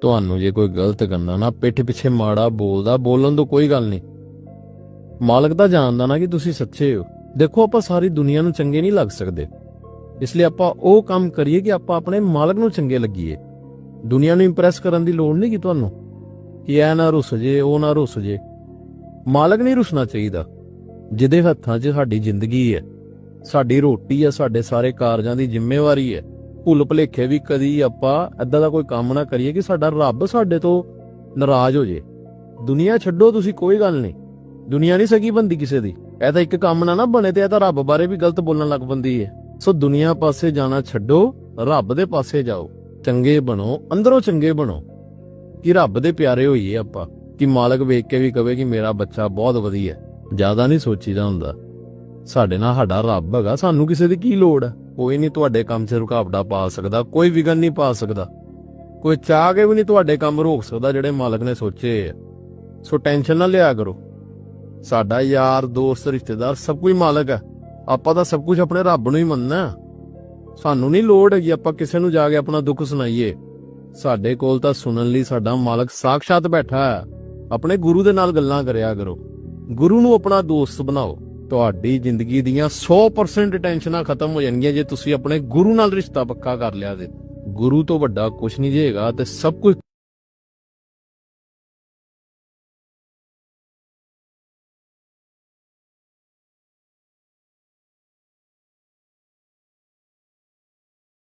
ਤੁਹਾਨੂੰ ਜੇ ਕੋਈ ਗਲਤ ਕਰਨਾ ਨਾ, ਪਿੱਠ ਪਿੱਛੇ ਮਾੜਾ ਬੋਲਦਾ, ਬੋਲਣ ਤੋਂ ਕੋਈ ਗੱਲ ਨਹੀਂ। ਮਾਲਕ ਤਾਂ ਜਾਣਦਾ ਨਾ ਕਿ ਤੁਸੀਂ ਸੱਚੇ ਹੋ। ਦੇਖੋ, ਆਪਾਂ ਸਾਰੀ ਦੁਨੀਆ ਨੂੰ ਚੰਗੇ ਨਹੀਂ ਲੱਗ ਸਕਦੇ। ਇਸ ਲਈ ਆਪਾਂ ਉਹ ਕੰਮ ਕਰੀਏ ਕਿ ਆਪਾਂ ਆਪਣੇ ਮਾਲਕ ਨੂੰ ਚੰਗੇ ਲੱਗੀਏ। ਦੁਨੀਆ ਨੂੰ ਇੰਪ੍ਰੈਸ ਕਰਨ ਦੀ ਲੋੜ ਨਹੀਂ ਕਿ ਤੁਹਾਨੂੰ। ਕਿ ਇਹ ਨਾ ਰੁੱਸ ਜੇ, ਉਹ ਨਾ ਰੁੱਸ ਜੇ। ਮਾਲਕ ਨਹੀਂ ਰੁੱਸਣਾ ਚਾਹੀਦਾ। ਜਿਹਦੇ ਹੱਥਾਂ 'ਚ ਸਾਡੀ ਜ਼ਿੰਦਗੀ ਹੈ, ਸਾਡੀ ਰੋਟੀ ਹੈ, ਸਾਡੇ ਸਾਰੇ ਕਾਰਜਾਂ ਦੀ ਜ਼ਿੰਮੇਵਾਰੀ ਹੈ। ਭੁੱਲ ਭੁਲੇਖੇ ਵੀ ਕਦੀ ਆਪਾਂ ਐਦਾਂ ਦਾ ਕੋਈ ਕੰਮ ਨਾ ਕਰੀਏ ਕਿ ਸਾਡਾ ਰੱਬ ਸਾਡੇ ਤੋਂ ਨਾਰਾਜ਼ ਹੋ ਜੇ। ਦੁਨੀਆ ਛੱਡੋ ਤੁਸੀਂ, ਕੋਈ ਗੱਲ ਨਹੀਂ। ਦੁਨੀਆ ਨਹੀਂ ਸਕੀ ਬੰਦੀ ਕਿਸੇ ਦੀ। ਇਹ ਤਾਂ ਇੱਕ ਕੰਮ ਨਾ ਨਾ ਬਣੇ ਤੇ ਇਹ ਤਾਂ ਰੱਬ ਬਾਰੇ ਵੀ ਗਲਤ ਬੋਲਣ ਲੱਗ ਬੰਦੀ ਹੈ ਸੋ ਦੁਨੀਆ ਪਾਸੇ ਜਾਣਾ ਛੱਡੋ, ਰੱਬ ਦੇ ਪਾਸੇ ਜਾਓ। ਚੰਗੇ ਬਣੋ, ਅੰਦਰੋਂ ਚੰਗੇ ਬਣੋ। ਕਿ ਰੱਬ ਦੇ ਪਿਆਰੇ ਹੋਈਏ ਆਪਾਂ। ਕਿ ਮਾਲਕ ਵੇਖ ਕੇ ਵੀ ਕਵੇ ਕਿ ਮੇਰਾ ਬੱਚਾ ਬਹੁਤ ਵਧੀਆ। ਹੈ ਜ਼ਿਆਦਾ ਨਹੀਂ ਸੋਚੀਦਾ ਹੁੰਦਾ। ਸਾਡੇ ਨਾਲ ਸਾਡਾ ਰੱਬ ਹੈਗਾ, ਸਾਨੂੰ ਕਿਸੇ ਦੀ ਕੀ ਲੋੜ ਹੈ ਕੋਈ ਨਹੀਂ ਤੁਹਾਡੇ ਕੰਮ 'ਚ ਰੁਕਾਵਟਾ ਪਾ ਸਕਦਾ, ਕੋਈ ਵਿਗਨ ਨਹੀਂ ਪਾ ਸਕਦਾ। ਕੋਈ ਚਾਹ ਕੇ ਵੀ ਨਹੀਂ ਤੁਹਾਡੇ ਕੰਮ ਰੋਕ ਸਕਦਾ ਜਿਹੜੇ ਮਾਲਕ ਨੇ ਸੋਚੇ ਆ। ਸੋ ਟੈਨਸ਼ਨ ਨਾ ਲਿਆ ਕਰੋ। ਸਾਡਾ ਯਾਰ, ਦੋਸਤ, ਰਿਸ਼ਤੇਦਾਰ ਸਭ ਕੁਝ ਮਾਲਕ ਹੈ ਆਪਾਂ ਤਾਂ ਸਭ ਕੁਝ ਆਪਣੇ ਰੱਬ ਨੂੰ ਹੀ ਮੰਨਣਾ ਸਾਨੂੰ ਨਹੀਂ ਲੋੜ ਹੈਗੀ ਆਪਾਂ ਕਿਸੇ ਨੂੰ ਜਾ ਕੇ ਆਪਣਾ ਦੁੱਖ ਸੁਣਾਈਏ। ਸਾਡੇ ਕੋਲ ਤਾਂ ਸੁਣਨ ਲਈ ਸਾਡਾ ਮਾਲਕ ਸਾਖਸ਼ਾਤ ਬੈਠਾ ਹੈ ਆਪਣੇ ਗੁਰੂ ਦੇ ਨਾਲ ਗੱਲਾਂ ਕਰਿਆ ਕਰੋ। ਗੁਰੂ ਨੂੰ ਆਪਣਾ ਦੋਸਤ ਬਣਾਓ। ਤੁਹਾਡੀ ਜ਼ਿੰਦਗੀ ਦੀਆਂ 100% ਟੈਨਸ਼ਨਾਂ ਖਤਮ ਹੋ ਜਾਣਗੀਆਂ ਜੇ ਤੁਸੀਂ ਆਪਣੇ ਗੁਰੂ ਨਾਲ ਰਿਸ਼ਤਾ ਪੱਕਾ ਕਰ ਲਿਆ ਤੇ ਗੁਰੂ ਤੋਂ ਵੱਡਾ ਕੁਝ ਨਹੀਂ ਜੇਗਾ ਤੇ ਸਭ ਕੁਝ